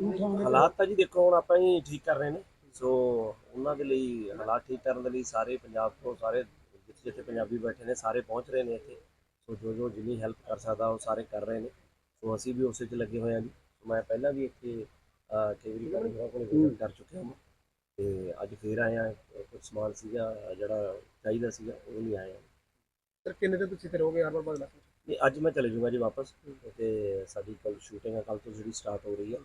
ਹਾਲਾਤ ਤਾਂ ਜੀ ਦੇਖੋ ਹੁਣ ਆਪਾਂ ਹੀ ਠੀਕ ਕਰ ਰਹੇ ਨੇ। ਸੋ ਉਹਨਾਂ ਦੇ ਲਈ ਹਾਲਾਤ ਠੀਕ ਕਰਨ ਦੇ ਲਈ ਸਾਰੇ ਪੰਜਾਬ ਤੋਂ ਸਾਰੇ ਜਿੱਥੇ ਜਿੱਥੇ ਪੰਜਾਬੀ ਬੈਠੇ ਨੇ ਸਾਰੇ ਪਹੁੰਚ ਰਹੇ ਨੇ ਇੱਥੇ। ਸੋ ਜੋ ਜੋ ਜਿੰਨੀ ਹੈਲਪ ਕਰ ਸਕਦਾ ਉਹ ਸਾਰੇ ਕਰ ਰਹੇ ਨੇ। ਸੋ ਅਸੀਂ ਵੀ ਉਸੇ 'ਚ ਲੱਗੇ ਹੋਏ ਹਾਂ ਜੀ। ਮੈਂ ਪਹਿਲਾਂ ਵੀ ਇੱਥੇ ਅਹ, ਕਈ ਵਾਰੀ ਕਰਨ ਹੋਰਾਂ ਕੋਲ ਵਿਜ਼ਿਟ ਕਰ ਚੁੱਕਿਆ ਹਾਂ। ਤੇ ਅੱਜ ਫੇਰ ਹਾਂ ਕੁਝ ਸਮਾਨ ਸੀਗਾ ਜਿਹੜਾ ਚਾਹੀਦਾ ਸੀਗਾ ਉਹ ਨਹੀਂ ਆਇਆ। ਸਰ ਕਿੰਨੇ ਦਿਨ ਤੁਸੀਂ ਇੱਥੇ ਰਹੋਗੇ? ਹਰ ਵਾਰ ਬਦਲਾ ਨਹੀਂ ਅੱਜ ਮੈਂ ਚਲੇ ਜਾਊਂਗਾ ਜੀ ਵਾਪਸ। ਤੇ ਸਾਡੀ ਕੱਲ ਸ਼ੂਟਿੰਗ ਹੈ ਕੱਲ ਤੋਂ ਜਿਹੜੀ ਸਟਾਰਟ ਹੋ ਰਹੀ ਹੈ ਸੋ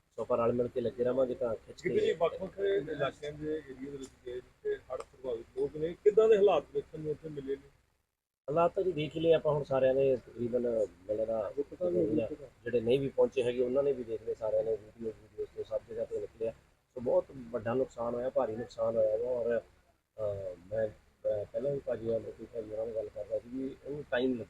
ਆਪਾਂ ਰਲ ਮਿਲ ਕੇ ਲੱਗੇ ਰਵਾਂਗੇ ਤਾਂ ਖਿੱਚ ਜੀ ਵੱਖ ਵੱਖ ਇਲਾਕਿਆਂ ਦੇ ਏਰੀਆ ਦੇ ਵਿੱਚ ਗਏ ਜਿੱਥੇ ਹੜ੍ਹ ਪ੍ਰਭਾਵਿਤ ਲੋਕ ਨੇ ਕਿੱਦਾਂ ਦੇ ਹਾਲਾਤ ਵੇਖਣ ਨੂੰ ਉੱਥੇ ਮਿਲੇ ਨੇ? ਹਾਲਾਤ ਤਾਂ ਜੀ ਦੇਖ ਲਏ ਆਪਾਂ ਹੁਣ ਸਾਰਿਆਂ ਨੇ ਤਕਰੀਬਨ ਮਿਲਦਾ ਜਿਹੜੇ ਨਹੀਂ ਵੀ ਪਹੁੰਚੇ ਹੈਗੇ ਉਹਨਾਂ ਨੇ ਵੀ ਦੇਖ ਲਏ ਸਾਰਿਆਂ ਨੇ ਵੀਡੀਓ ਵੀਡੀਓ ਤੋਂ ਸਭ ਜਗ੍ਹਾ ਤੇ ਨਿਕਲਿਆ। ਸੋ ਬਹੁਤ ਵੱਡਾ ਨੁਕਸਾਨ ਹੋਇਆ ਭਾਰੀ ਨੁਕਸਾਨ ਹੋਇਆ ਵਾ। ਔਰ ਮੈਂ ਪਹਿਲਾਂ ਵੀ ਭਾਜੀ ਅਮਰਜੀਤ ਭਾਜੀ ਉਹਨਾਂ ਨਾਲ ਗੱਲ ਕਰਦਾ ਸੀ ਵੀ ਇਹਨੂੰ ਟਾਈਮ ਇਹ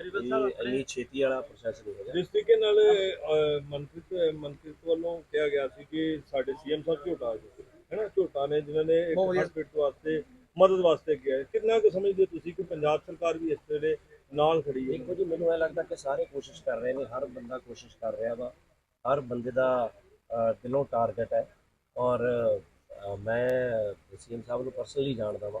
ਇੰਨੀ ਛੇਤੀ ਵਾਲਾ ਪ੍ਰੋਸੈਸ ਨਹੀਂ ਹੈਗਾ। ਜਿਸ ਤਰੀਕੇ ਨਾਲ ਅਹ, ਮੰਤਰਿਤ ਮੰਤਰਿਤ ਵੱਲੋਂ ਕਿਹਾ ਗਿਆ ਸੀ ਕਿ ਸਾਡੇ ਸੀਐਮ ਸਾਹਿਬ ਝੋਟਾ ਆ ਗਏ ਹੈ ਨਾ? ਝੋਟਾ ਨੇ ਜਿਨ੍ਹਾਂ ਨੇ ਇੱਕ ਬਹੁਤ ਵਧੀਆ। ਹਸਪੀਟਲ ਵਾਸਤੇ ਮਦਦ ਵਾਸਤੇ ਗਿਆ ਹੈ। ਕਿੰਨਾ ਕੁ ਸਮਝਦੇ ਤੁਸੀਂ ਕਿ ਪੰਜਾਬ ਸਰਕਾਰ ਵੀ ਇਸ ਵੇਲੇ ਨਾਲ ਖੜੀ ਹੈ? ਦੇਖੋ ਜੀ ਮੈਨੂੰ ਇਹ ਲੱਗਦਾ ਕਿ ਸਾਰੇ ਕੋਸ਼ਿਸ਼ ਕਰ ਰਹੇ ਨੇ ਹਰ ਬੰਦਾ ਕੋਸ਼ਿਸ਼ ਕਰ ਰਿਹਾ ਵਾ। ਹਰ ਬੰਦੇ ਦਾ ਅਹ, ਦਿਲੋਂ ਟਾਰਗੇਟ ਹੈ। ਔਰ ਅਹ, ਮੈਂ ਸੀਐਮ ਸਾਹਿਬ ਨੂੰ ਪਰਸਨਲੀ ਜਾਣਦਾ ਵਾਂ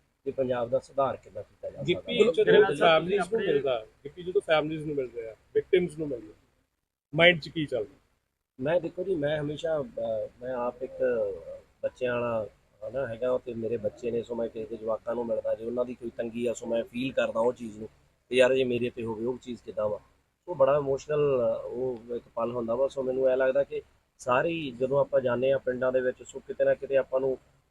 ਕਿ ਪੰਜਾਬ ਦਾ ਸੁਧਾਰ ਕਿੱਦਾਂ ਕੀਤਾ ਜਾ ਸਕਦਾ ਗਿੱਪੀ ਹੈ। ਜਦੋਂ ਫੈਮਲੀਜ਼ ਨੂੰ ਮਿਲਦਾ ਗਿੱਪੀ ਜਦੋਂ ਫੈਮਲੀਜ਼ ਨੂੰ ਮਿਲ ਰਿਹਾ ਵਿਕਟਿਮਸ ਨੂੰ ਮਿਲਦਾ ਮਾਈਂਡ 'ਚ ਕੀ ਚੱਲਦਾ ਮੈਂ ਦੇਖੋ ਜੀ ਮੈਂ ਹਮੇਸ਼ਾ ਮੈਂ ਆਪ ਇੱਕ ਬੱਚਿਆਂ ਵਾਲਾ ਹਨਾ ਹੈਗਾ ਤੇ ਮੇਰੇ ਬੱਚੇ ਨੇ ਸੋ ਮੈਂ ਕਿਸੇ ਦੇ ਜਵਾਕਾਂ ਨੂੰ ਮਿਲਦਾ ਜੇ ਉਹਨਾਂ ਦੀ ਕੋਈ ਤੰਗੀ ਆ ਸੋ ਮੈਂ ਫੀਲ ਕਰਦਾ ਉਹ ਚੀਜ਼ ਨੂੰ ਤੇ ਯਾਰ ਜੇ ਮੇਰੇ ਤੇ ਹੋਵੇ ਉਹ ਚੀਜ਼ ਕਿਦਾਂ ਵਾ ਉਹ ਬੜਾ ਇਮੋਸ਼ਨਲ ਉਹ ਇੱਕ ਪਲ ਹੁੰਦਾ ਵਾ ਸੋ ਮੈਨੂੰ ਇਹ ਲੱਗਦਾ ਕਿ ਸਾਰੀ ਜਦੋਂ ਆਪਾਂ ਜਾਂਦੇ ਆ ਪਿੰਡਾਂ ਦੇ ਵਿੱਚ ਸੋ ਕਿਤੇ ਨਾ ਕਿਤੇ ਆਪਾਂ ਨੂੰ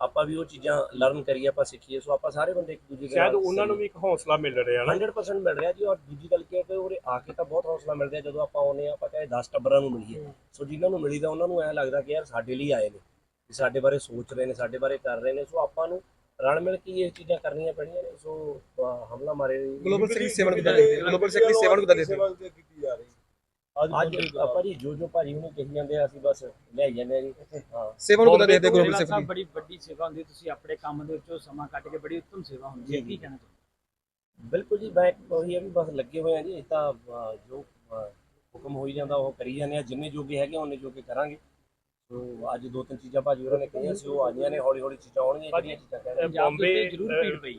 ਆਪਾਂ ਵੀ ਉਹ ਚੀਜ਼ਾਂ ਲਰਨ ਕਰੀਏ ਆਪਾਂ ਸਿੱਖੀਏ ਸੋ ਆਪਾਂ ਸਾਰੇ ਬੰਦੇ ਇੱਕ ਦੂਜੇ ਦੇ ਸ਼ਾਇਦ ਨਾਲ ਉਹਨਾਂ ਨੂੰ ਵੀ ਇੱਕ ਹੌਸਲਾ ਮਿਲ ਰਿਹਾ ਨਾ। 100% ਮਿਲ ਰਿਹਾ ਜੀ ਔਰ ਦੂਜੀ ਗੱਲ ਕੀ ਹੈ ਕਿ ਉਰੇ ਆ ਕੇ ਤਾਂ ਬਹੁਤ ਹੌਸਲਾ ਮਿਲ ਰਿਹਾ ਜਦੋਂ ਆਪਾਂ ਆਉਂਦੇ ਆ ਆਪਾਂ ਚਾਹੇ 10 ਟੱਬਰਾਂ ਨੂੰ ਮਿਲੀਏ। ਸੋ ਜਿਨ੍ਹਾਂ ਨੂੰ ਮਿਲੀਦਾ ਉਹਨਾਂ ਨੂੰ ਐ ਲੱਗਦਾ ਕਿ ਯਾਰ ਸਾਡੇ ਲਈ ਆਏ ਨੇ ਸਾਡੇ ਬਾਰੇ ਸੋਚ ਰਹੇ ਨੇ ਸਾਡੇ ਬਾਰੇ ਕਰ ਰਹੇ ਨੇ। ਸੋ ਆਪਾਂ ਨੂੰ ਰਲ ਮਿਲ ਕੇ ਇਹ ਚੀਜ਼ਾਂ ਕਰਨੀਆਂ ਪੈਣੀਆਂ ਨੇ ਸੋ ਹਮਲਾ ਮਾਰੇ ਗਲੋਬਲ ਸਿਟੀ ਸੇਵਨ ਕਿੱਦਾਂ ਦੇਖਦੇ ਗਲੋਬਲ ਸਿਟੀ ਸੇਵਨ ਕਿੱਦਾਂ ਦੇਖਦੇ ਹੋ ਸੇਵਾ ਕੀਤੀ ਜਾ ਰਹੀ ਅੱਜ ਆਪਾਂ ਜੀ ਜੋ ਜੋ ਭਾਜੀ ਉਹਨੂੰ ਕਹੀ ਜਾਂਦੇ ਆ ਅਸੀਂ ਬਸ ਲੈ ਜਾਂਦੇ ਆ ਜੀ। ਹਾਂ। ਸੇਵਨ ਕਿੱਦਾਂ ਦੇਖਦੇ ਗਲੋਬਲ ਸਿਟੀ ਸਾਹਿਬ ਬੜੀ ਵੱਡੀ ਸੇਵਾ ਹੁੰਦੀ ਹੈ ਤੁਸੀਂ ਆਪਣੇ ਕੰਮ ਦੇ ਵਿੱਚੋਂ ਸਮਾਂ ਕੱਢ ਕੇ ਬੜੀ ਉੱਤਮ ਸੇਵਾ ਹੁੰਦੀ ਹੈ ਜੀ, ਕੀ ਜੀ। ਕਹਿਣਾ ਚਾਹੁੰਦੇ ਬਿਲਕੁਲ ਜੀ ਮੈਂ ਉਹੀ ਆ ਵੀ ਬਸ ਲੱਗੇ ਹੋਏ ਆ ਜੀ ਇਹ ਤਾਂ ਜੋ ਹੁਕਮ ਹੋਈ ਜਾਂਦਾ ਉਹ ਕਰੀ ਜਾਂਦੇ ਆ ਜਿੰਨੇ ਜੋਗੇ ਹੈਗੇ ਉਹਨੇ ਜੋਗੇ ਕਰਾਂਗੇ। ਸੋ ਅੱਜ ਦੋ ਤਿੰਨ ਚੀਜ਼ਾਂ ਭਾਜੀ ਹੋਰਾਂ ਨੇ ਕਹੀਆਂ ਸੀ ਉਹ ਆਈਆਂ ਨੇ ਹੌਲੀ ਹੌਲੀ ਚੀਜ਼ਾਂ ਆਉਣਗੀਆਂ ਜਿਹੜੀਆਂ ਚੀਜ਼ਾਂ ਕਹਿੰਦੇ ਬੰਬੇ, ਜ਼ਰੂਰ ਭੀੜ ਪਈ